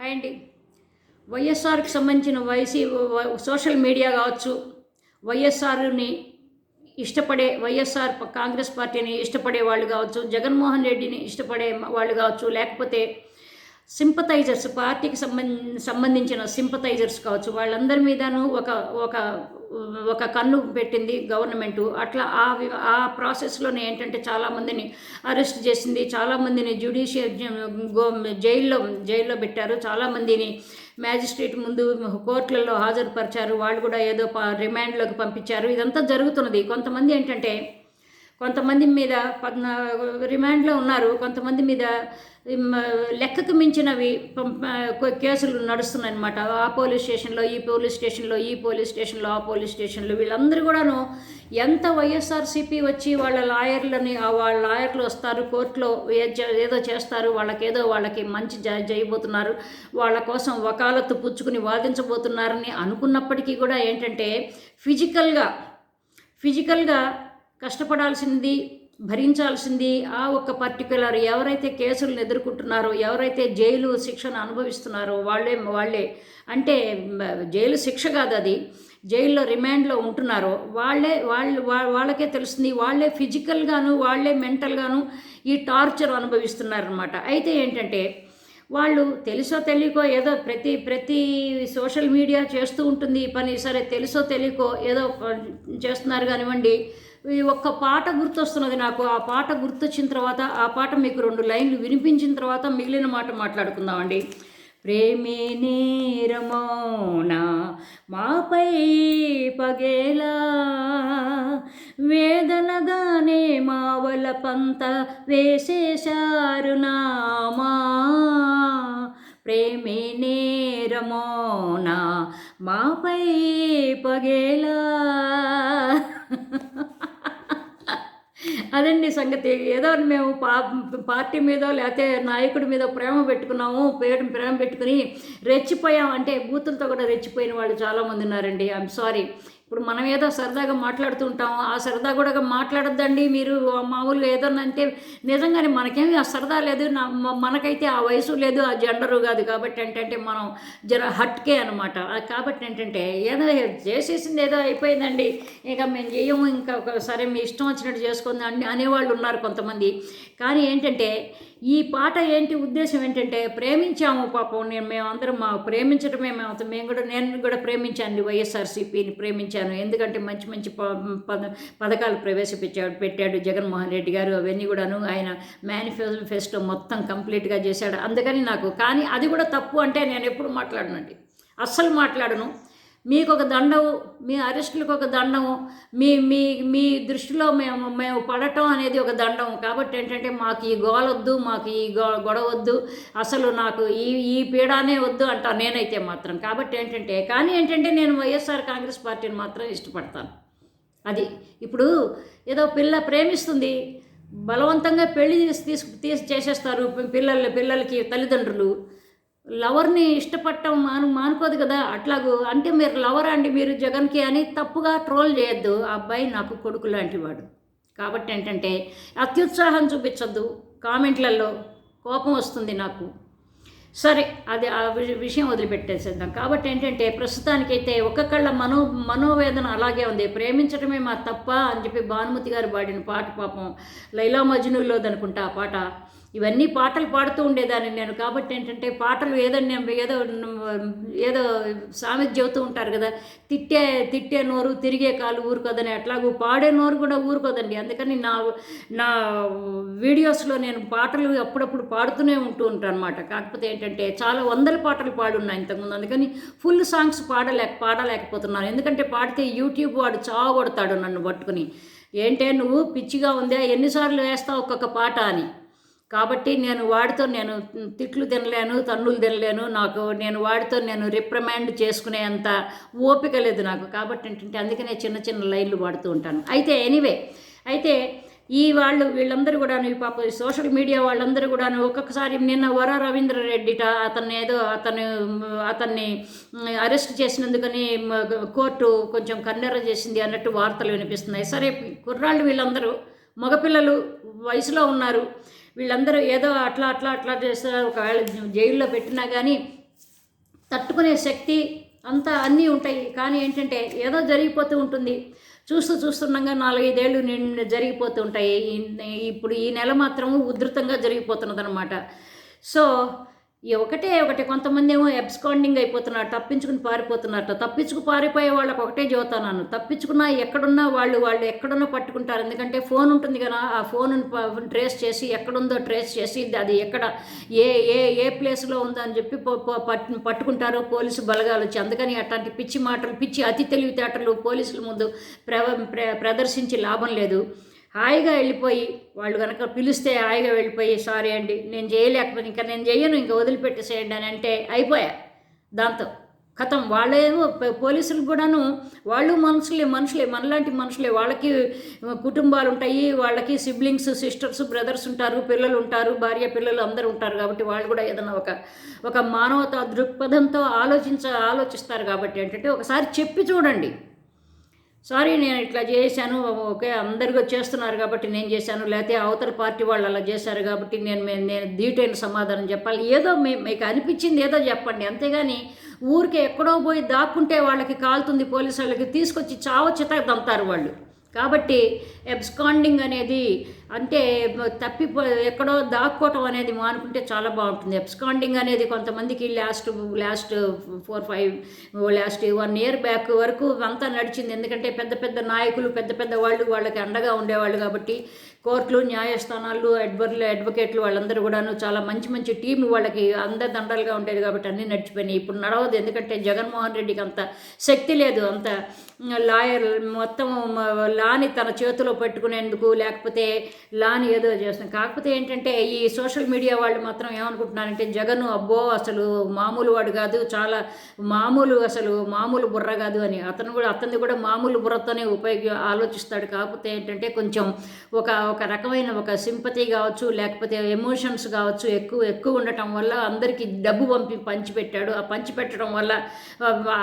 Hi అండి. వైఎస్ఆర్కి సంబంధించిన YC social media కావచ్చు వైఎస్ఆర్ని ఇష్టపడే వైఎస్ఆర్ కాంగ్రెస్ పార్టీని ఇష్టపడే వాళ్ళు కావచ్చు జగన్మోహన్ రెడ్డిని ఇష్టపడే వాళ్ళు కావచ్చు లేకపోతే సింపతైజర్స్ పార్టీకి సంబంధించిన సింపతైజర్స్ కావచ్చు వాళ్ళందరి మీదను ఒక ఒక ఒక కన్ను పెట్టింది గవర్నమెంట్. అట్లా ఆ వి- ఆ ప్రాసెస్లోనే ఏంటంటే చాలామందిని అరెస్ట్ చేసింది. చాలామందిని జ్యుడిషియల్ జైల్లో జైల్లో పెట్టారు. చాలామందిని మ్యాజిస్ట్రేట్ ముందు కోర్టులలో హాజరుపరిచారు. వాళ్ళు కూడా ఏదో రిమాండ్లోకి పంపించారు. ఇదంతా జరుగుతున్నది. కొంతమంది ఏంటంటే కొంతమంది మీద పద్నా రిమాండ్లో ఉన్నారు. కొంతమంది మీద లెక్కకు మించినవి కేసులు నడుస్తున్నాయన్నమాట. ఆ పోలీస్ స్టేషన్లో ఈ పోలీస్ స్టేషన్లో ఈ పోలీస్ స్టేషన్లో ఆ పోలీస్ స్టేషన్లో వీళ్ళందరూ కూడాను ఎంత వైఎస్ఆర్సీపీ వచ్చి వాళ్ళ లాయర్లని వాళ్ళ లాయర్లు వస్తారు కోర్టులో ఏ- ఏదో చేస్తారు వాళ్ళకేదో వాళ్ళకి మంచి చేయబోతున్నారు వాళ్ళ కోసం వకాలత్తు పుచ్చుకుని వాదించబోతున్నారని అనుకున్నప్పటికీ కూడా ఏంటంటే ఫిజికల్గా ఫిజికల్గా కష్టపడాల్సింది భరించాల్సింది. ఆ ఒక్క పర్టికులర్ ఎవరైతే కేసులను ఎదుర్కొంటున్నారో ఎవరైతే జైలు శిక్షను అనుభవిస్తున్నారో వాళ్ళే వాళ్ళే. అంటే జైలు శిక్ష కాదు అది. జైల్లో రిమాండ్లో ఉంటున్నారో వాళ్ళే వాళ్ళు వాళ్ళకే తెలుస్తుంది. వాళ్ళే ఫిజికల్గాను వాళ్ళే మెంటల్గాను ఈ టార్చర్ అనుభవిస్తున్నారనమాట అయితే ఏంటంటే వాళ్ళు తెలుసో తెలియకో ఏదో ప్రతి ప్రతి సోషల్ మీడియా చేస్తూ ఉంటుంది. ఈ పని సరే తెలుసో తెలియకో ఏదో చేస్తున్నారు కానివ్వండి ఈ ఒక్క పాట గుర్తొస్తున్నది నాకు. ఆ పాట గుర్తొచ్చిన తర్వాత ఆ పాట మీకు రెండు లైన్లు వినిపించిన తర్వాత మిగిలిన మాట మాట్లాడుకుందామండి. ప్రేమే నేరమోనా మాపై పగేలా వేదనగానే మావల పంత వేసేశారు నామా ప్రేమే నేరమోనా మాపై పగేలా. అదండి సంగతి. ఏదో మేము పా పార్టీ మీదో లేకపోతే నాయకుడి మీద ప్రేమ పెట్టుకున్నాము ప్రేమ ప్రేమ పెట్టుకుని రెచ్చిపోయాం అంటే బూతులతో కూడా రెచ్చిపోయిన వాళ్ళు చాలామంది ఉన్నారండి. ఐఎమ్ సారీ ఇప్పుడు మనం ఏదో సరదాగా మాట్లాడుతుంటాం ఆ సరదా కూడా మాట్లాడొద్దండి మీరు. మామూలుగా ఏదన్నా అంటే నిజంగానే మనకేమి ఆ సరదా లేదు. నా మనకైతే ఆ వయసు లేదు ఆ జెండరు కాదు కాబట్టి ఏంటంటే మనం జర హట్కే అనమాట కాబట్టి ఏంటంటే ఏదో చేసేసింది ఏదో అయిపోయిందండి. ఇక మేము చేయము ఇంకా ఒక సరే మీ ఇష్టం వచ్చినట్టు చేసుకుందాం అని అనేవాళ్ళు ఉన్నారు కొంతమంది. కానీ ఏంటంటే ఈ పాట ఏంటి ఉద్దేశం ఏంటంటే ప్రేమించాము పాపం నేను మేమందరం మా ప్రేమించడమే మేము మేము కూడా నేను కూడా ప్రేమించాను వైఎస్ఆర్సీపీని ప్రేమించాను. ఎందుకంటే మంచి మంచి ప- పద పథకాలు ప్రవేశపెట్టాడు పెట్టాడు జగన్మోహన్ రెడ్డి గారు అవన్నీ కూడాను ఆయన మేనిఫెస్టో మొత్తం కంప్లీట్గా చేశాడు. అందుకని నాకు కానీ అది కూడా తప్పు అంటే నేను ఎప్పుడు మాట్లాడనండి. అస్సలు మాట్లాడను. మీకు ఒక దండం మీ అరెస్టులకు ఒక దండం మీ మీ మీ దృష్టిలో మేము మేము పడటం అనేది ఒక దండం కాబట్టి ఏంటంటే మాకు ఈ గోలొద్దు మాకు ఈ గో గొడవ వద్దు అసలు నాకు ఈ ఈ పీడానే వద్దు అంటా నేనైతే మాత్రం. కాబట్టి ఏంటంటే కానీ ఏంటంటే నేను వైఎస్ఆర్ కాంగ్రెస్ పార్టీని మాత్రం ఇష్టపడతాను. అది ఇప్పుడు ఏదో పిల్ల ప్రేమిస్తుంది బలవంతంగా పెళ్ళి తీసి తీసు తీసి చేసేస్తారు పిల్లలు పిల్లలకి తల్లిదండ్రులు. లవర్ని ఇష్టపడటం మాను మానుకోదు కదా. అట్లాగూ అంటే మీరు లవర్ అండి మీరు జగన్కి అని తప్పుగా ట్రోల్ చేయొద్దు. ఆ అబ్బాయి నాకు కొడుకు లాంటి వాడు. కాబట్టి ఏంటంటే అత్యుత్సాహం చూపించొద్దు. కామెంట్లలో కోపం వస్తుంది నాకు. సరే అది ఆ విషయం వదిలిపెట్టేసేద్దాం. కాబట్టి ఏంటంటే ప్రస్తుతానికైతే ఒక్కొక్కళ్ళ మనో మనోవేదన అలాగే ఉంది. ప్రేమించడమే మా తప్ప అని చెప్పి భానుమతి గారు పాడిన పాట పాపం లైలా మజ్నులో అనుకుంటా ఆ పాట. ఇవన్నీ పాటలు పాడుతూ ఉండేదాన్ని నేను. కాబట్టి ఏంటంటే పాటలు ఏదో నేను ఏదో ఏదో సామెత చెబుతూ ఉంటారు కదా తిట్టే తిట్టే నోరు తిరిగే కాలు ఊరుకోదని. అట్లాగూ పాడే నోరు కూడా ఊరుకోదండి. అందుకని నా నా వీడియోస్లో నేను పాటలు అప్పుడప్పుడు పాడుతూనే ఉంటూ ఉంటాను అనమాట కాకపోతే ఏంటంటే చాలా వందల పాటలు పాడున్నాయి ఇంతకుముందు. అందుకని ఫుల్ సాంగ్స్ పాడలేక పాడలేకపోతున్నాను. ఎందుకంటే పాడితే యూట్యూబ్ వాడు చావగొడతాడు నన్ను పట్టుకుని. ఏంటే నువ్వు పిచ్చిగా ఉందే? ఎన్నిసార్లు వేస్తావు ఒక్కొక్క పాట అని. కాబట్టి నేను వాడితో నేను తిట్లు తినలేను తన్నులు తినలేను. నాకు నేను వాడితో నేను రిప్రమాండ్ చేసుకునే అంత ఓపిక లేదు నాకు. కాబట్టి ఏంటంటే అందుకనే చిన్న చిన్న లైన్లు వాడుతూ ఉంటాను. అయితే ఎనీవే అయితే ఈ వాళ్ళు వీళ్ళందరూ కూడాను ఈ పాప సోషల్ మీడియా వాళ్ళందరూ కూడాను ఒక్కొక్కసారి నిన్న వర రవీంద్ర రెడ్డిట అతన్ని ఏదో అతను అతన్ని అరెస్ట్ చేసినందుకని కోర్టు కొంచెం కన్నెర చేసింది అన్నట్టు వార్తలు వినిపిస్తున్నాయి. సరే కుర్రాళ్ళు వీళ్ళందరూ మగపిల్లలు వయసులో ఉన్నారు. వీళ్ళందరూ ఏదో అట్లా అట్లా అట్లా చేస్తారు ఒకవేళ జైల్లో పెట్టినా కానీ తట్టుకునే శక్తి అంతా అన్నీ ఉంటాయి. కానీ ఏంటంటే ఏదో జరిగిపోతూ ఉంటుంది. చూస్తూ చూస్తుండగా నాలుగైదేళ్ళు నిండు జరిగిపోతూ ఉంటాయి. ఈ- ఇప్పుడు ఈ నెల మాత్రం ఉధృతంగా జరిగిపోతున్నదనమాట సో ఒకటే ఒకటి. కొంతమంది ఏమో ఎబ్స్కాండింగ్ అయిపోతున్నారు తప్పించుకుని పారిపోతున్నారు. తప్పించుకు పారిపోయే వాళ్ళకి ఒకటే చెబుతాను తప్పించుకున్నా ఎక్కడున్నా వాళ్ళు వాళ్ళు ఎక్కడున్నా పట్టుకుంటారు. ఎందుకంటే ఫోన్ ఉంటుంది కదా ఆ ఫోన్ ట్రేస్ చేసి ఎక్కడుందో ట్రేస్ చేసి అది ఎక్కడ ఏ ఏ ఏ ప్లేస్లో ఉందో అని చెప్పి పట్టుకుంటారు పోలీసు బలగాలు వచ్చి. అందుకని అట్లాంటి పిచ్చి మాటలు పిచ్చి అతి తెలివితేటలు పోలీసుల ముందు ప్ర ప్ర- ప్రదర్శించి లాభం లేదు. హాయిగా వెళ్ళిపోయి వాళ్ళు కనుక పిలిస్తే హాయిగా వెళ్ళిపోయి సారీ అండి నేను చేయలేకపోతే ఇంకా నేను చేయను ఇంకా వదిలిపెట్టేసేయండి అని అంటే అయిపోయా దాంతో. కథం వాళ్ళేమో పోలీసులు కూడాను వాళ్ళు మనుషులే మనుషులే మనలాంటి మనుషులే. వాళ్ళకి కుటుంబాలు ఉంటాయి వాళ్ళకి సిబ్లింగ్స్ సిస్టర్స్ బ్రదర్స్ ఉంటారు పిల్లలు ఉంటారు భార్య పిల్లలు అందరూ ఉంటారు కాబట్టి వాళ్ళు కూడా ఏదైనా ఒక ఒక మానవత దృక్పథంతో ఆలోచించ ఆలోచిస్తారు కాబట్టి ఏంటంటే ఒకసారి చెప్పి చూడండి. సారీ నేను ఇట్లా చేశాను. ఓకే అందరికీ చేస్తున్నారు కాబట్టి నేను చేశాను. లేకపోతే అవతల పార్టీ వాళ్ళు అలా చేశారు కాబట్టి నేను నేను దీటైన సమాధానం చెప్పాలి. ఏదో మీ మీకు అనిపించింది ఏదో చెప్పండి. అంతేగాని ఊరికే ఎక్కడో పోయి దాక్కుంటే వాళ్ళకి కాలుతుంది పోలీసు వాళ్ళకి తీసుకొచ్చి చావ దంతారు వాళ్ళు. కాబట్టి ఎబ్స్కాండింగ్ అనేది అంటే తప్పిపో ఎక్కడో దాక్కోవటం అనేది మానుకుంటే చాలా బాగుంటుంది. ఎబ్స్కాండింగ్ అనేది కొంతమందికి last last four five last one year back వరకు అంతా నడిచింది. ఎందుకంటే పెద్ద పెద్ద నాయకులు పెద్ద పెద్ద వాళ్ళు వాళ్ళకి అండగా ఉండేవాళ్ళు కాబట్టి కోర్టులు న్యాయస్థానాలు అడ్వర్లు అడ్వకేట్లు వాళ్ళందరూ కూడాను చాలా మంచి మంచి టీం వాళ్ళకి అందరి దండలుగా ఉండేది కాబట్టి అన్నీ నడిచిపోయినాయి. ఇప్పుడు నడవదు. ఎందుకంటే జగన్మోహన్ రెడ్డికి అంత శక్తి లేదు. అంత లాయర్ మొత్తం లాని తన చేతిలో పెట్టుకునేందుకు లేకపోతే లాని ఏదో చేస్తుంది. కాకపోతే ఏంటంటే ఈ సోషల్ మీడియా వాళ్ళు మాత్రం ఏమనుకుంటున్నారంటే జగన్ అబ్బో అసలు మామూలు వాడు కాదు. చాలా మామూలు అసలు మామూలు బుర్ర కాదు అని. అతను కూడా అతన్ని కూడా మామూలు బుర్రతోనే ఉపయోగ ఆలోచిస్తాడు. కాకపోతే ఏంటంటే కొంచెం ఒక ఒక రకమైన ఒక సింపతి కావచ్చు లేకపోతే ఎమోషన్స్ కావచ్చు ఎక్కువ ఎక్కువ ఉండటం వల్ల అందరికీ డబ్బు పంపి పంచిపెట్టాడు. ఆ పంచిపెట్టడం వల్ల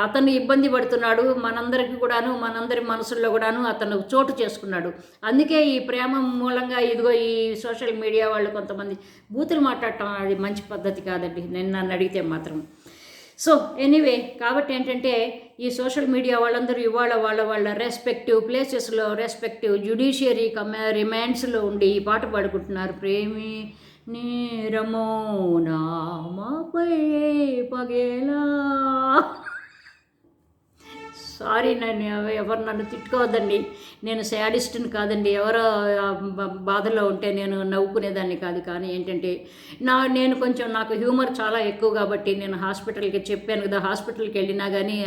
అతను ఇబ్బంది పడుతున్నాడు. మనందరికి కూడాను మనందరి మనసుల్లో కూడాను అతను చోటు చేసుకున్నాడు. అందుకే ఈ ప్రేమ మూలంగా ఇదిగో ఈ సోషల్ మీడియా వాళ్ళు కొంతమంది బూతులు మాట్లాడటం అది మంచి పద్ధతి కాదండి. నేను నన్ను అడిగితే మాత్రం. సో ఎనీవే కాబట్టి ఏంటంటే ఈ సోషల్ మీడియా వాళ్ళందరూ ఇవాళ వాళ్ళ వాళ్ళ రెస్పెక్టివ్ ప్లేసెస్లో రెస్పెక్టివ్ జ్యుడిషియరీ కమ రిమాండ్స్లో ఉండి ఈ పాట పాడుకుంటున్నారు. ప్రేమి నీరమో నామపై పగేలా సారీ నన్ను ఎవరు నన్ను తిట్టుకోవద్దండి. నేను శాడిస్ట్ని కాదండి. ఎవరో బాధలో ఉంటే నేను నవ్వుకునేదాన్ని కాదు. కానీ ఏంటంటే నా నేను కొంచెం నాకు హ్యూమర్ చాలా ఎక్కువ కాబట్టి నేను హాస్పిటల్కి చెప్పాను కదా. హాస్పిటల్కి వెళ్ళినా కానీ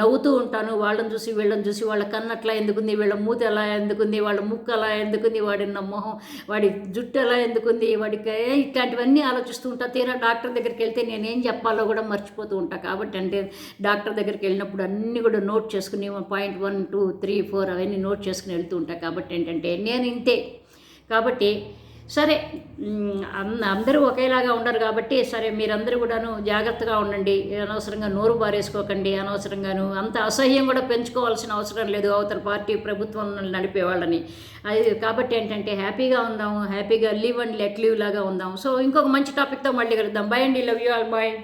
నవ్వుతూ ఉంటాను. వాళ్ళని చూసి వీళ్ళని చూసి వాళ్ళ కన్నట్లా ఎందుకుంది? వీళ్ళ మూతి ఎలా ఎందుకుంది? వాళ్ళ ముక్కు అలా ఎందుకుంది? వాడి మొహం వాడి జుట్టు ఎలా ఎందుకుంది? వాడికి ఇట్లాంటివన్నీ ఆలోచిస్తూ ఉంటా. తీరా డాక్టర్ దగ్గరికి వెళ్తే నేనేం చెప్పాలో కూడా మర్చిపోతూ ఉంటా. కాబట్టి అంటే డాక్టర్ దగ్గరికి వెళ్ళినప్పుడు అన్నీ కూడా నోట్ నోట్ చేసుకుని point one two three four అవన్నీ నోట్ చేసుకుని వెళ్తూ ఉంటా. కాబట్టి ఏంటంటే నేను ఇంతే. కాబట్టి సరే అందరూ ఒకేలాగా ఉండరు కాబట్టి సరే మీరందరూ కూడాను జాగ్రత్తగా ఉండండి. అనవసరంగా నోరు బారేసుకోకండి. అనవసరంగాను అంత అసహ్యం కూడా పెంచుకోవాల్సిన అవసరం లేదు అవతల పార్టీ ప్రభుత్వం నడిపే వాళ్ళని. అది కాబట్టి ఏంటంటే హ్యాపీగా ఉందాము. హ్యాపీగా లీవ్ అండ్ లెట్ లీవ్ లాగా ఉందాము. సో ఇంకొక మంచి టాపిక్తో మళ్ళీ కలుద్దాం. బై అండి. Love you all bye